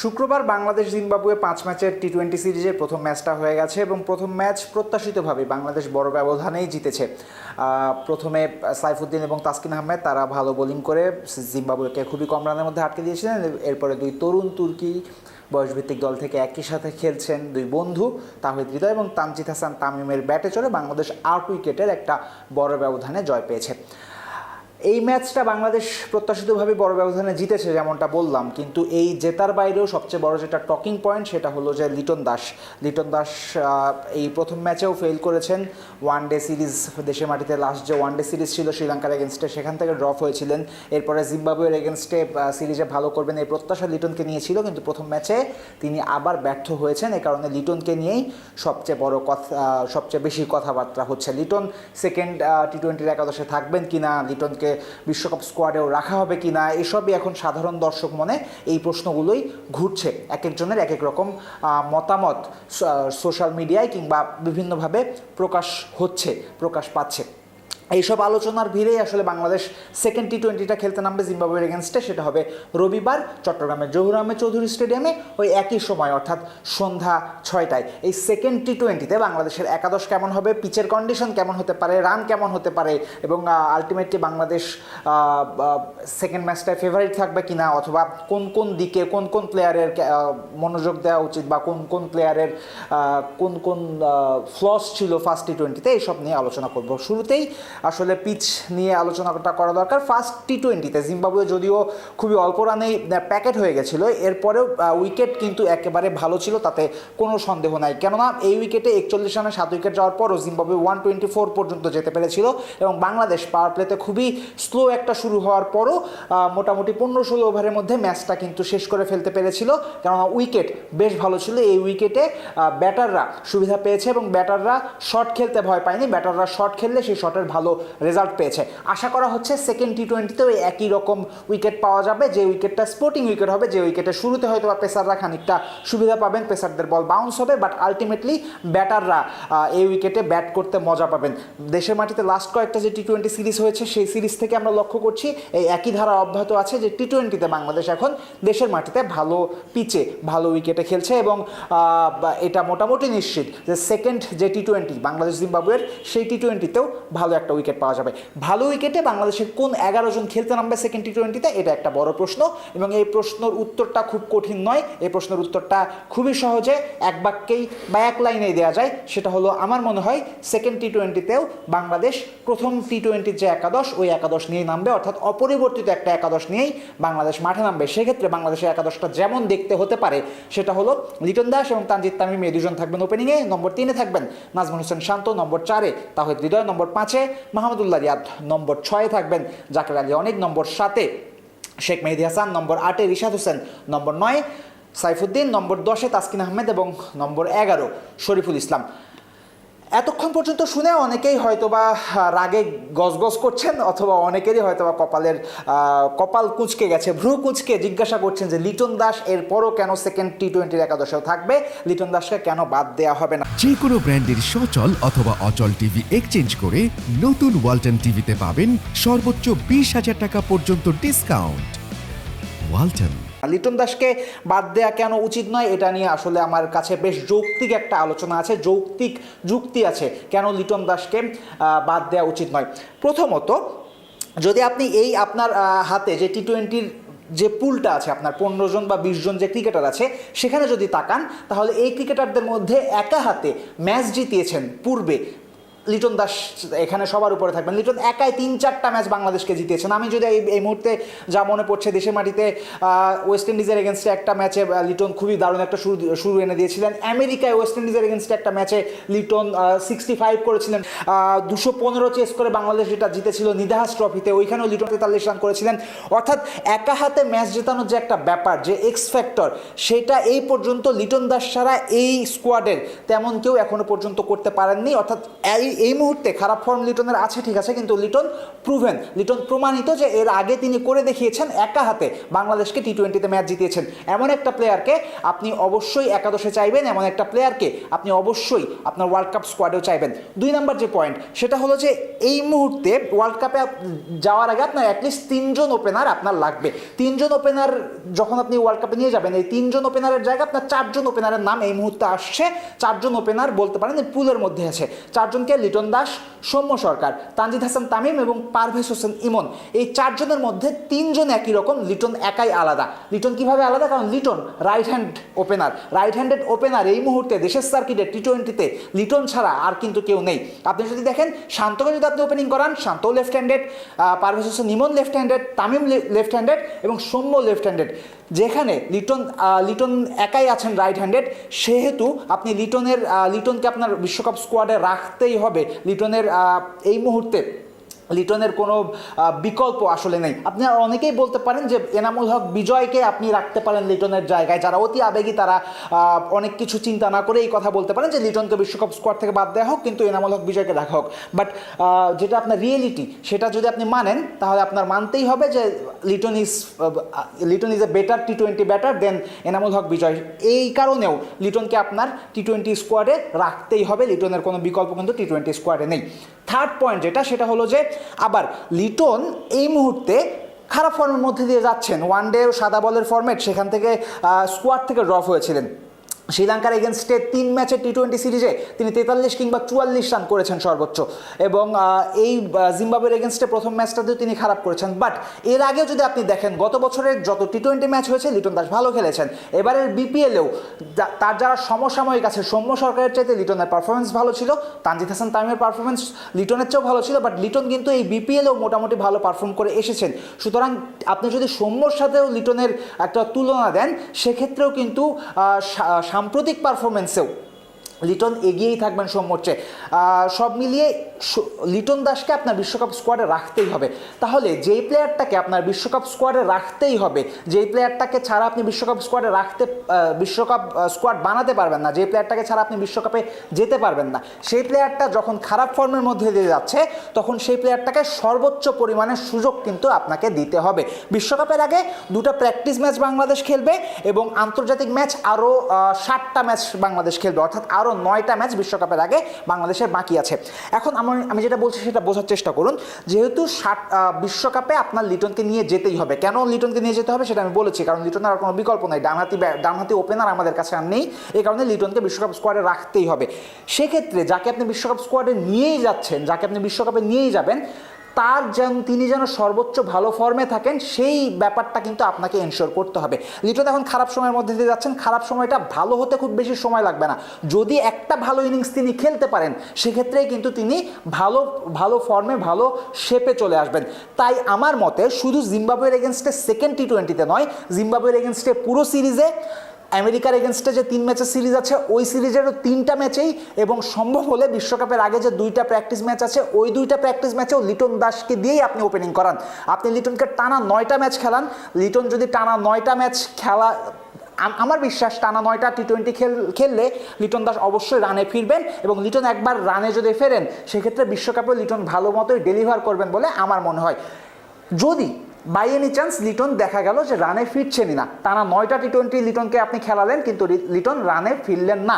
শুক্রবার বাংলাদেশ জিম্বাবুয়ে পাঁচ ম্যাচের টি টোয়েন্টি সিরিজের প্রথম ম্যাচটা হয়ে গেছে এবং প্রথম ম্যাচ প্রত্যাশিতভাবে বাংলাদেশ বড় ব্যবধানেই জিতেছে। প্রথমে সাইফুদ্দিন এবং তাসকিন আহমেদ, তারা ভালো বোলিং করে জিম্বাবুয়েকে খুবই কম রানের মধ্যে আটকে দিয়েছিলেন। এরপরে দুই তরুণ তুর্কি বয়সভিত্তিক দল থেকে একই সাথে খেলছেন দুই বন্ধু তাহিদ হৃদয় এবং তামজিদ হাসান তামিমের ব্যাটে চড়ে বাংলাদেশ আট উইকেটের একটা বড় ব্যবধানে জয় পেয়েছে। এই ম্যাচটা বাংলাদেশ প্রত্যাশিতভাবে বড় ব্যবধানে জিতেছে যেমনটা বললাম, কিন্তু এই জেতার বাইরেও সবচেয়ে বড় যেটা টকিং পয়েন্ট সেটা হলো যে লিটন দাস। লিটন দাস এই প্রথম ম্যাচেও ফেল করেছেন। ওয়ান ডে সিরিজ দেশের মাটিতে লাস্ট যে ওয়ান ডে সিরিজ ছিল শ্রীলঙ্কার এগেনস্টে সেখান থেকে ড্রপ হয়েছিলেন। এরপরে জিম্বাবুয়ের এগেনস্টে সিরিজে ভালো করবেন এই প্রত্যাশা লিটনকে নিয়েছিল, কিন্তু প্রথম ম্যাচে তিনি আবার ব্যর্থ হয়েছেন এই কারণে লিটনকে নিয়েই সবচেয়ে বড় কথা সবচেয়ে বেশি কথাবার্তা হচ্ছে। লিটন সেকেন্ড টি টোয়েন্টির একাদশে থাকবেন কিনা, লিটনকে বিশ্বকাপ স্কোয়াডেও রাখা হবে কি না, এসবই এখন সাধারণ দর্শক মনে এই প্রশ্নগুলোই ঘুরছে। এক একজনের এক এক রকম মতামত সোশ্যাল মিডিয়ায় কিংবা বিভিন্নভাবে প্রকাশ হচ্ছে, প্রকাশ পাচ্ছে। এইসব আলোচনার ভিড়েই আসলে বাংলাদেশ সেকেন্ড টি টোয়েন্টিটা খেলতে নামবে জিম্বাবুয়ের এগেনস্টে সেটা হবে রবিবার চট্টগ্রামের জহুর আহমেদ চৌধুরী স্টেডিয়ামে ওই একই সময়, অর্থাৎ সন্ধ্যা ছয়টায়। এই সেকেন্ড টি টোয়েন্টিতে বাংলাদেশের একাদশ কেমন হবে? পিচের কন্ডিশন কেমন হতে পারে? রান কেমন হতে পারে? এবং আলটিমেটলি বাংলাদেশ সেকেন্ড ম্যাচটায় ফেভারিট থাকবে কিনা? অথবা কোন কোন দিকে, কোন কোন প্লেয়ারের মনোযোগ দেওয়া উচিত বা কোন কোন প্লেয়ারের কোন কোন ফ্লস ছিল ফার্স্ট টি টোয়েন্টিতে এইসব নিয়ে আলোচনা করব শুরুতেই। আসলে পিচ নিয়ে আলোচনাটা করা দরকার। ফার্স্ট টি টোয়েন্টিতে জিম্বাবুয়ে যদিও খুবই অল্প রানেই প্যাকেট হয়ে গেছিল, এরপরেও উইকেট কিন্তু একেবারে ভালো ছিল, তাতে কোনো সন্দেহ নাই। কেননা এই উইকেটে একচল্লিশ রানে সাত উইকেট যাওয়ার পরও জিম্বাবুয়ে ওয়ান টোয়েন্টি ফোর পর্যন্ত যেতে পেরেছিল এবং বাংলাদেশ পাওয়ার প্লেতে খুবই স্লো একটা শুরু হওয়ার পরও মোটামুটি পনেরো ষোলো ওভারের মধ্যে ম্যাচটা কিন্তু শেষ করে ফেলতে পেরেছিল। কেননা উইকেট বেশ ভালো ছিল, এই উইকেটে ব্যাটাররা সুবিধা পেয়েছে এবং ব্যাটাররা শট খেলতে ভয় পায়নি। ব্যাটাররা শট খেললে সেই শটের ভালো রেজাল্ট পেয়েছে। আশা করা হচ্ছে সেকেন্ড টি টোয়েন্টিতেও একই রকম উইকেট পাওয়া যাবে, যে উইকেটটা স্পোর্টিং উইকেট হবে, যে উইকেটে শুরুতে হয়তো বা পেসাররা খানিকটা সুবিধা পাবেন, পেসারদের বল বাউন্স হবে বাট আলটিমেটলি ব্যাটাররা এই উইকেটে ব্যাট করতে মজা পাবেন। দেশের মাটিতে লাস্ট কয়েকটা যে টি টোয়েন্টি সিরিজ হয়েছে, সেই সিরিজ থেকে আমরা লক্ষ্য করছি, এই একই ধারা অব্যাহত আছে যে টি টোয়েন্টিতে বাংলাদেশ এখন দেশের মাটিতে ভালো পিচে ভালো উইকেটে খেলছে এবং এটা মোটামুটি নিশ্চিত যে সেকেন্ড যে টি টোয়েন্টি বাংলাদেশ জিম্বাবুয়ের সেই টি টোয়েন্টিতেও ভালো একটা উইকেট পাওয়া যাবে। ভালো উইকেটে বাংলাদেশের কোন এগারো জন খেলতে নামবে সেকেন্ড টি টোয়েন্টিতে এটা একটা বড় প্রশ্ন এবং এই প্রশ্নের উত্তরটা খুব কঠিন নয়। এই প্রশ্নের উত্তরটা খুবই সহজে এক বাক্যেই বা এক লাইনেই দেওয়া যায়। সেটা হলো, আমার মনে হয় সেকেন্ড টি টোয়েন্টিতেও বাংলাদেশ প্রথম টি টোয়েন্টির যে একাদশ, ওই একাদশ নিয়েই নামবে। অর্থাৎ অপরিবর্তিত একটা একাদশ নিয়েই বাংলাদেশ মাঠে নামবে। সেক্ষেত্রে বাংলাদেশের একাদশটা যেমন দেখতে হতে পারে, সেটা হলো লিটন দাস এবং তানজিদ তামিম। এই দুজন থাকবেন ওপেনিংয়ে নম্বর তিনে থাকবেন নাজমুল হোসেন শান্ত, নম্বর চারে তাহিদ হৃদয়, নম্বর পাঁচে মাহমুদুল্লাহ রিয়াদ নম্বর ছয়ে থাকবেন, জাকের আলী অনেক নম্বর সাতে, শেখ মেহেদি হাসান নম্বর আটে, রিশাদ হোসেন নম্বর নয়, সাইফুদ্দিন নম্বর দশে, তাসকিন আহমেদ এবং নম্বর এগারো, শরীফুল ইসলাম। এতক্ষণ পর্যন্ত শুনে অনেকেই হয়তোবা রাগে গজগজ করছেন অথবা অনেকেরই হয়তোবা কপালের কপাল কুঁচকে গেছে, ভ্রু কুঁচকে জিজ্ঞাসা করছেন যে, লিটন দাস এরপরও কেন সেকেন্ড টি টোয়েন্টির একাদশেও থাকবে? লিটন দাসকে কেন বাদ দেওয়া হবে না? যে কোনো ব্র্যান্ডের সচল অথবা অচল টিভি এক্সচেঞ্জ করে নতুন ওয়ালটন টিভিতে পাবেন সর্বোচ্চ বিশ হাজার টাকা পর্যন্ত ডিসকাউন্ট ওয়ালটন। লিটন দাসকে বাদ দেওয়া কেন উচিত নয়? এটা নিয়ে আসলে আমার কাছে বেশ যৌক্তিক একটা আলোচনা আছে, যৌক্তিক যুক্তি আছে কেন লিটন দাসকে বাদ দেওয়া উচিত নয়। প্রথমত, যদি আপনি এই আপনার হাতে যে টি টোয়েন্টির যে পুলটা আছে, আপনার পনেরো জন বা বিশ জন যে ক্রিকেটার আছে, সেখানে যদি তাকান, তাহলে এই ক্রিকেটারদের মধ্যে একা হাতে ম্যাচ জিতিয়েছেন পূর্বে লিটন দাস এখানে সবার উপরে থাকবেন। লিটন একাই তিন, চারটা ম্যাচ বাংলাদেশকে জিতিয়েছেন আমি যদি এই এই মুহূর্তে যা মনে পড়ছে দেশের মাটিতে ওয়েস্ট ইন্ডিজের এগেনস্টে একটা ম্যাচে লিটন খুবই দারুণ একটা শুরু শুরু এনে দিয়েছিলেন। আমেরিকায় ওয়েস্ট ইন্ডিজের এগেনস্টে একটা ম্যাচে লিটন সিক্সটি ফাইভ করেছিলেন। দুশো পনেরো চেস করে বাংলাদেশ যেটা জিতেছিল নিদাহাস ট্রফিতে ওইখানেও লিটন তেতাল্লিশ রান করেছিলেন। অর্থাৎ একা হাতে ম্যাচ জেতানোর যে একটা ব্যাপার, যে এক্স ফ্যাক্টর সেটা এই পর্যন্ত লিটন দাস ছাড়া এই স্কোয়াডের তেমন কেউ এখনও পর্যন্ত করতে পারেননি। অর্থাৎ এই এই মুহূর্তে খারাপ ফর্ম লিটনের আছে, ঠিক আছে, কিন্তু লিটন প্রুভেন লিটন প্রমাণিত যে এর আগে তিনি করে দেখিয়েছেন একা হাতে বাংলাদেশকে টি টোয়েন্টিতে ম্যাচ জিতিয়েছেন। এমন একটা প্লেয়ারকে আপনি অবশ্যই একাদশে চাইবেন, এমন একটা প্লেয়ারকে আপনি অবশ্যই আপনার ওয়ার্ল্ড কাপ স্কোয়াডেও চাইবেন। দুই নম্বর যে পয়েন্ট সেটা হলো যে এই মুহূর্তে ওয়ার্ল্ড কাপে যাওয়ার আগে আপনার অ্যাটলিস্ট তিনজন ওপেনার আপনার লাগবে। তিনজন ওপেনার যখন আপনি ওয়ার্ল্ড কাপে নিয়ে যাবেন, এই তিনজন ওপেনারের জায়গায় আপনার চারজন ওপেনারের নাম এই মুহূর্তে আসছে। চারজন ওপেনার বলতে পারেন পুলের মধ্যে আছে। চারজনকে লিটন দাস, সৌম্য সরকার, তানজিদ হাসান তামিম এবং পারভেজ হোসেন ইমন। এই চারজনের মধ্যে তিনজন একই রকম, লিটন একাই আলাদা। লিটন কীভাবে আলাদা? কারণ Liton right hand opener right handed opener এই মুহূর্তে দেশের সার্কিটে টি টোয়েন্টিতে লিটন ছাড়া আর কিন্তু কেউ নেই। আপনি যদি দেখেন, শান্তকে যদি আপনি ওপেনিং করান, Shanto left handed Parvez Hossain Emon left handed Tamim left handed এবং সৌম্য লেফট হ্যান্ডেড যেখানে লিটন লিটন একাই আছেন রাইট হ্যান্ডেড সেহেতু আপনি লিটনের লিটনকে আপনার বিশ্বকাপ স্কোয়াডে রাখতেই হবে। লিটনের এই মুহূর্তে লিটনের কোনো বিকল্প আসলে নেই। আপনি অনেকেই বলতে পারেন যে এনামুল হক বিজয়কে আপনি রাখতে পারেন লিটনের জায়গায়। যারা অতি আবেগী, তারা অনেক কিছু চিন্তা না করে এই কথা বলতে পারেন যে লিটনকে বিশ্বকাপ স্কোয়াড থেকে বাদ দেওয়া হোক, কিন্তু এনামুল হক বিজয়কে রাখা হোক। বাট যেটা আপনার রিয়েলিটি সেটা যদি আপনি মানেন, তাহলে আপনার মানতেই হবে যে Liton is Liton is a better T twenty batter then Enamul Haque Bijoy. এই কারণেও লিটনকে আপনার টি টোয়েন্টি স্কোয়াডে রাখতেই হবে। লিটনের কোনো বিকল্প কিন্তু টি টোয়েন্টি স্কোয়াডে নেই। থার্ড পয়েন্ট যেটা, সেটা হলো যে আবার লিটন এই মুহূর্তে খারাপ ফর্মের মধ্যে দিয়ে যাচ্ছেন। ওয়ান ডে সাদা বলের ফর্মেট সেখান থেকে স্কোয়াড থেকে ড্রপ হয়েছিলেন। শ্রীলঙ্কার এগেনস্টে তিন ম্যাচের টি টোয়েন্টি সিরিজে তিনি তেতাল্লিশ কিংবা চুয়াল্লিশ রান করেছেন সর্বোচ্চ। এবং এই জিম্বাবুয়ের এগেনস্টে প্রথম ম্যাচটাতেও তিনি খারাপ করেছেন। বাট এর আগেও যদি আপনি দেখেন, গত বছরের যত টি টোয়েন্টি ম্যাচ হয়েছে, লিটন দাস ভালো খেলেছেন। এবারের বিপিএলেও তার যারা সমসাময়িক আছে, সৌম্য সরকারের চাইতে লিটনের পারফরমেন্স ভালো ছিল। তানজিদ হাসান তামিমের পারফরমেন্স লিটনের চেয়েও ভালো ছিল, বাট লিটন কিন্তু এই বিপিএলেও মোটামুটি ভালো পারফর্ম করে এসেছেন। সুতরাং আপনি যদি সৌম্যর সাথেও লিটনের একটা তুলনা দেন, সেক্ষেত্রেও কিন্তু সাম্প্রতিক পারফরমেন্সেও লিটন এগিয়েই থাকবেন সৌম্যর সব মিলিয়ে লিটন দাসকে আপনার বিশ্বকাপ স্কোয়াডে রাখতেই হবে। তাহলে যেই প্লেয়ারটাকে আপনার বিশ্বকাপ স্কোয়াডে রাখতেই হবে, যেই প্লেয়ারটাকে ছাড়া আপনি বিশ্বকাপ স্কোয়াডে রাখতে বিশ্বকাপ স্কোয়াড বানাতে পারবেন না যে প্লেয়ারটাকে ছাড়া আপনি বিশ্বকাপে যেতে পারবেন না, সেই প্লেয়ারটা যখন খারাপ ফর্মের মধ্যে দিয়ে যাচ্ছে, তখন সেই প্লেয়ারটাকে সর্বোচ্চ পরিমাণের সুযোগ কিন্তু আপনাকে দিতে হবে। বিশ্বকাপের আগে দুটো প্র্যাকটিস ম্যাচ বাংলাদেশ খেলবে এবং আন্তর্জাতিক ম্যাচ আরও ষাটটা ম্যাচ বাংলাদেশ খেলবে, অর্থাৎ আরও নয়টা ম্যাচ বিশ্বকাপের আগে বাংলাদেশের বাকি আছে। এখন আমার আমি যেটা বলছি সেটা বোঝার চেষ্টা করুন। যেহেতু ষাট বিশ্বকাপে আপনার লিটনকে নিয়ে যেতেই হবে। কেন লিটনকে নিয়ে যেতে হবে সেটা আমি বলেছি, কারণ লিটনের আর কোনো বিকল্প নেই। ডানহাতি ডানহাতি ওপেনার আমাদের কাছে আর নেই। এই কারণে লিটনকে বিশ্বকাপ স্কোয়াডে রাখতেই হবে। সেক্ষেত্রে যাকে আপনি বিশ্বকাপ স্কোয়াডে নিয়েই যাচ্ছেন, যাকে আপনি বিশ্বকাপে নিয়েই যাবেন তার যেন, তিনি যেন সর্বোচ্চ ভালো ফর্মে থাকেন, সেই ব্যাপারটা কিন্তু আপনাকে এনশোর করতে হবে। লিটন এখন খারাপ সময়ের মধ্যে দিয়ে যাচ্ছেন, খারাপ সময়টা ভালো হতে খুব বেশি সময় লাগবে না। যদি একটা ভালো ইনিংস তিনি খেলতে পারেন, সেক্ষেত্রেই কিন্তু তিনি ভালো ভালো ফর্মে ভালো শেপে চলে আসবেন। তাই আমার মতে, শুধু জিম্বাবুয়ের এগেনস্টে সেকেন্ড টি টোয়েন্টিতে নয়, জিম্বাবুয়ের এগেনস্টে পুরো সিরিজে আমেরিকার এগেনস্টে যে তিন ম্যাচের সিরিজ আছে, ওই সিরিজেরও তিনটা ম্যাচেই এবং সম্ভব হলে বিশ্বকাপের আগে যে দুইটা প্র্যাকটিস ম্যাচ আছে, ওই দুইটা প্র্যাকটিস ম্যাচেও লিটন দাসকে দিয়েই আপনি ওপেনিং করান। আপনি লিটনকে টানা নয়টা ম্যাচ খেলান। লিটন যদি টানা নয়টা ম্যাচ খেলা আমার বিশ্বাস টানা নয়টা টি টোয়েন্টি খেল খেললে লিটন দাস অবশ্যই রানে ফিরবেন এবং লিটন একবার রানে যদি ফেরেন, সেক্ষেত্রে বিশ্বকাপে লিটন ভালো মতোই ডেলিভার করবেন বলে আমার মনে হয়। যদি বাই এনি চান্স লিটন দেখা গেল যে রানে ফিরছেনই না। টানা নয়টা টি টোয়েন্টি লিটনকে আপনি খেলালেন, কিন্তু লিটন রানে ফিরলেন না।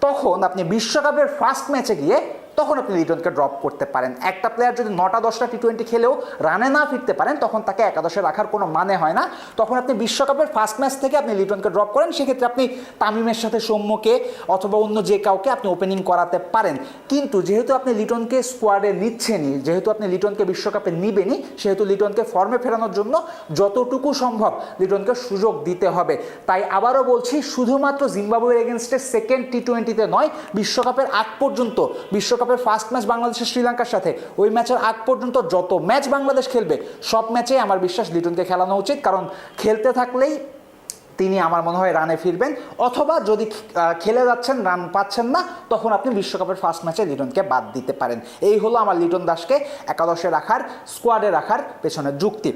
তখন আপনি বিশ্বকাপের ফার্স্ট ম্যাচে গিয়ে তখন আপনি লিটনকে ড্রপ করতে পারেন। একটা প্লেয়ার যদি নটা, দশটা টি টোয়েন্টি খেলেও রানে না ফিরতে পারেন, তখন তাকে একাদশে রাখার কোনো মানে হয় না। তখন আপনি বিশ্বকাপের ফার্স্ট ম্যাচ থেকে আপনি লিটনকে ড্রপ করেন, সেক্ষেত্রে আপনি তামিমের সাথে সৌম্যকে অথবা অন্য যে কাউকে আপনি ওপেনিং করাতে পারেন। কিন্তু যেহেতু আপনি লিটনকে স্কোয়াডে নিচ্ছেনই, যেহেতু আপনি লিটনকে বিশ্বকাপে নিবেনি সেহেতু লিটনকে ফর্মে ফেরানোর জন্য যতটুকু সম্ভব লিটনকে সুযোগ দিতে হবে। তাই আবারও বলছি, শুধুমাত্র জিম্বাবুয়ের এগেনস্টে সেকেন্ড টি টোয়েন্টিতে নয়, বিশ্বকাপের আগ পর্যন্ত, বিশ্বকাপের ফার্স্ট ম্যাচ বাংলাদেশের শ্রীলঙ্কার সাথে। ওই ম্যাচের আগ পর্যন্ত যত ম্যাচ বাংলাদেশ খেলবে, সব ম্যাচে আমার বিশ্বাস লিটনকে খেলানো উচিত। কারণ খেলতে থাকলেই তিনি আমার মনে হয় রানে ফিরবেন। অথবা যদি খেলে যাচ্ছেন রান পাচ্ছেন না, তখন আপনি বিশ্বকাপের ফার্স্ট ম্যাচে লিটনকে বাদ দিতে পারেন। এই হলো আমার লিটন দাসকে একাদশে রাখার স্কোয়াডে রাখার পেছনের যুক্তি।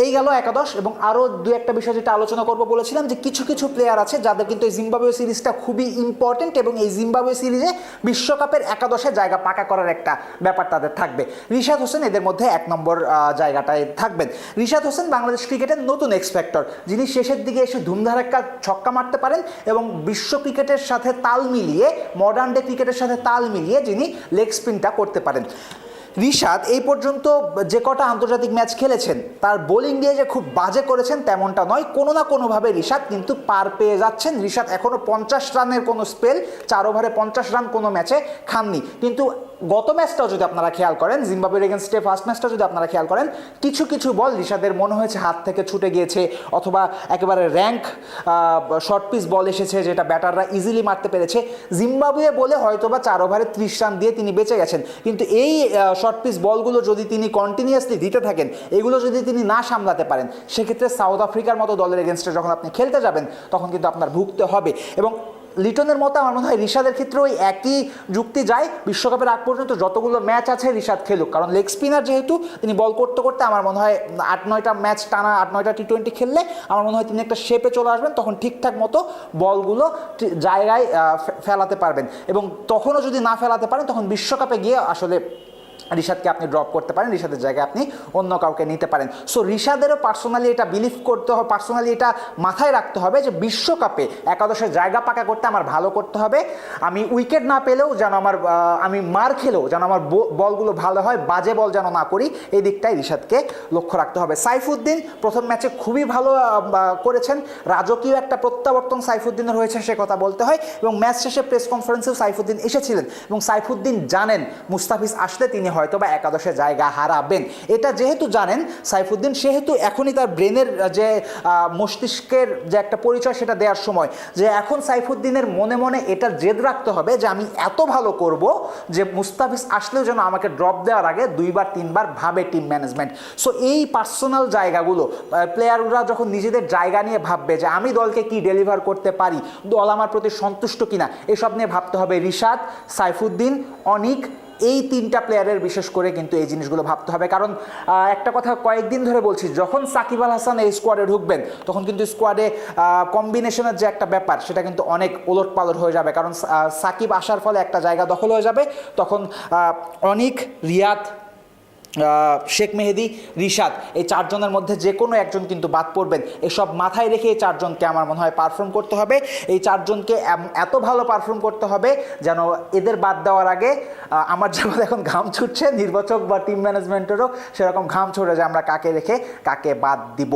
এই গেল একাদশ এবং আরও দু একটা বিষয় যেটা আলোচনা করব বলেছিলাম যে কিছু কিছু প্লেয়ার আছে যাদের কিন্তু এই জিম্বাবুয়ে সিরিজটা খুবই ইম্পর্টেন্ট এবং এই জিম্বাবুয়ে সিরিজে বিশ্বকাপের একাদশে জায়গা পাকা করার একটা ব্যাপার তাদের থাকবে। রিশাদ হোসেন এদের মধ্যে এক নম্বর জায়গাটায় থাকবেন। রিশাদ হোসেন বাংলাদেশ ক্রিকেটের নতুন এক্সপেক্টর যিনি শেষের দিকে এসে ধুমধারাক্কা ছক্কা মারতে পারেন এবং বিশ্ব ক্রিকেটের সাথে তাল মিলিয়ে মডার্ন ডে ক্রিকেটের সাথে তাল মিলিয়ে যিনি লেগ স্পিনটা করতে পারেন। রিশাদ এই পর্যন্ত যে কটা আন্তর্জাতিক ম্যাচ খেলেছেন, তার বোলিং দিয়ে যে খুব বাজে করেছেন তেমনটা নয়। কোনো না কোনোভাবে রিশাদ কিন্তু পার পেয়ে যাচ্ছেন। রিশাদ এখনও পঞ্চাশ রানের কোনো স্পেল, চার ওভারে পঞ্চাশ রান কোনো ম্যাচে খাননি। কিন্তু গত ম্যাচটাও যদি আপনারা খেয়াল করেন, জিম্বাবুয়ের এগেনস্টে ফার্স্ট ম্যাচটা যদি আপনারা খেয়াল করেন, কিছু কিছু বল রিশাদের মনে হয়েছে হাত থেকে ছুটে গিয়েছে অথবা একেবারে র্যাঙ্ক শর্ট পিস বল এসেছে যেটা ব্যাটাররা ইজিলি মারতে পেরেছে। জিম্বাবুয়ে বলে হয়তোবা চার ওভারে ত্রিশ রান দিয়ে তিনি বেঁচে গেছেন। কিন্তু এই শর্ট পিস বলগুলো যদি তিনি কন্টিনিউয়াসলি দিতে থাকেন, এগুলো যদি তিনি না সামলাতে পারেন, সেক্ষেত্রে সাউথ আফ্রিকার মতো দলের এগেনস্টে যখন আপনি খেলতে যাবেন, তখন কিন্তু আপনার ভুগতে হবে। এবং লিটনের মতো আমার মনে হয় রিশাদের ক্ষেত্রে ওই একই যুক্তি যায়। বিশ্বকাপের আগ পর্যন্ত যতগুলো ম্যাচ আছে রিশাদ খেলুক। কারণ লেগ স্পিনার যেহেতু, তিনি বল করতে করতে আমার মনে হয় আট, নয়টা ম্যাচ টানা আট, নয়টা টি টোয়েন্টি খেললে আমার মনে হয় তিনি একটা শেপে চলে আসবেন, তখন ঠিকঠাক মতো বলগুলো জায়গায় ফেলাতে পারবেন। এবং তখনও যদি না ফেলাতে পারেন, তখন বিশ্বকাপে গিয়ে আসলে রিশাদকে আপনি ড্রপ করতে পারেন, রিশাদের জায়গায় আপনি অন্য কাউকে নিতে পারেন। সো রিশাদেরও পার্সোনালি এটা বিলিভ করতে হবে পার্সোনালি এটা মাথায় রাখতে হবে যে বিশ্বকাপে একাদশের জায়গা পাকা করতে আমার ভালো করতে হবে। আমি উইকেট না পেলেও যেন আমার আমি মার খেলেও যেন আমার বলগুলো ভালো হয়, বাজে বল যেন না করি, এই দিকটাই রিশাদকে লক্ষ্য রাখতে হবে। সাইফুদ্দিন প্রথম ম্যাচে খুবই ভালো করেছেন। রাজকীয় একটা প্রত্যাবর্তন সাইফুদ্দিনের হয়েছে, সে কথা বলতে হয়। এবং ম্যাচ শেষে প্রেস কনফারেন্সেও সাইফুদ্দিন এসেছিলেন। এবং সাইফুদ্দিন জানেন, মুস্তাফিজ আসলে তিনি হয়তো বা একাদশে জায়গা হারাবেন। এটা যেহেতু জানেন, সাইফুদ্দিন, সেহেতু এখনই তার ব্রেনের যে মস্তিষ্কের যে একটা পরিচয় সেটা দেওয়ার সময়, যে এখন সাইফুদ্দিনের মনে মনে এটা জেদ রাখতে হবে যে আমি এত ভালো করব যে মুস্তাফিজ আসলেও যেন আমাকে ড্রপ দেওয়ার আগে দুইবার, তিনবার ভাবে টিম ম্যানেজমেন্ট সো এই পার্সোনাল জায়গাগুলো প্লেয়াররা যখন নিজেদের জায়গা নিয়ে ভাববে যে আমি দলকে কি ডেলিভার করতে পারি, দল আমার প্রতি সন্তুষ্ট কিনা, এসব নিয়ে ভাবতে হবে রিশাদ, সাইফুদ্দিন, অনিক এই তিনটা প্লেয়ারের বিশেষ করে কিন্তু এই জিনিসগুলো ভাবতে হবে। কারণ একটা কথা কয়েকদিন ধরে বলছি, যখন সাকিব আল হাসান এই স্কোয়াডে ঢুকবেন, তখন কিন্তু স্কোয়াডে কম্বিনেশনের যে একটা ব্যাপার, সেটা কিন্তু অনেক ওলট পালট হয়ে যাবে। কারণ সাকিব আসার ফলে একটা জায়গা দখল হয়ে যাবে, তখন অনেক, রিয়াদ শেখ মেহেদি, রিশাদ, এই চারজনের মধ্যে যে কোনো একজন কিন্তু বাদ পড়বেন। এসব মাথায় রেখে এই চারজনকে আমার মনে হয় পারফর্ম করতে হবে। এই চারজনকে এত ভালো পারফর্ম করতে হবে যেন এদের বাদ দেওয়ার আগে আমার যেমন এখন ঘাম ছুটছে, নির্বাচক বা টিম ম্যানেজমেন্টেরও সেরকম ঘাম ছুটে যে আমরা কাকে রেখে কাকে বাদ দিব।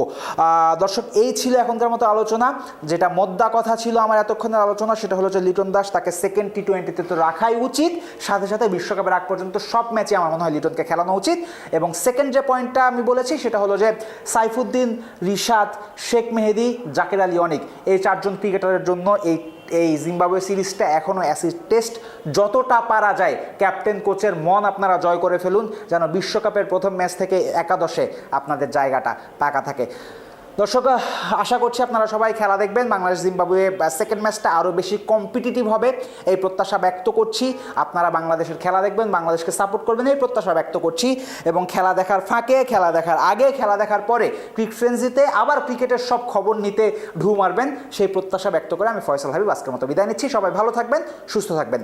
দর্শক, এই ছিল এখনকার মতো আলোচনা। যেটা মোদ্দা কথা ছিল আমার এতক্ষণের আলোচনা, সেটা হলো যে লিটন দাস তাকে সেকেন্ড টি টোয়েন্টিতে তো রাখাই উচিত। সাথে সাথে বিশ্বকাপের আগ পর্যন্ত সব ম্যাচে আমার মনে হয় লিটনকে খেলানো উচিত। এবং সেকেন্ড যে পয়েন্টটা আমি বলেছি, সেটা হলো যে সাইফুদ্দিন, রিশাদ, শেখ মেহেদি, জাকের আলী অনিক এই চারজন ক্রিকেটারের জন্য এই এই জিম্বাবুয়ে সিরিজটা এখনও অ্যাসিড টেস্ট যতটা পারা যায় ক্যাপ্টেন কোচের মন আপনারা জয় করে ফেলুন, যেন বিশ্বকাপের প্রথম ম্যাচ থেকে একাদশে আপনাদের জায়গাটা পাকা থাকে। দর্শক আশা করছি আপনারা সবাই খেলা দেখবেন। বাংলাদেশ জিম্বাবুয়ে সেকেন্ড ম্যাচটা আরও বেশি কম্পিটিটিভ হবে। এই প্রত্যাশা ব্যক্ত করছি। আপনারা বাংলাদেশের খেলা দেখবেন, বাংলাদেশকে সাপোর্ট করবেন, এই প্রত্যাশা ব্যক্ত করছি। এবং খেলা দেখার ফাঁকে, খেলা দেখার আগে, খেলা দেখার পরে ক্রিক ফ্রেন্সিতে আবার ক্রিকেটের সব খবর নিতে ঢু মারবেন। সেই প্রত্যাশা ব্যক্ত করে আমি ফয়সাল হাবিব আজকের মতো বিদায় নিচ্ছি। সবাই ভালো থাকবেন, সুস্থ থাকবেন।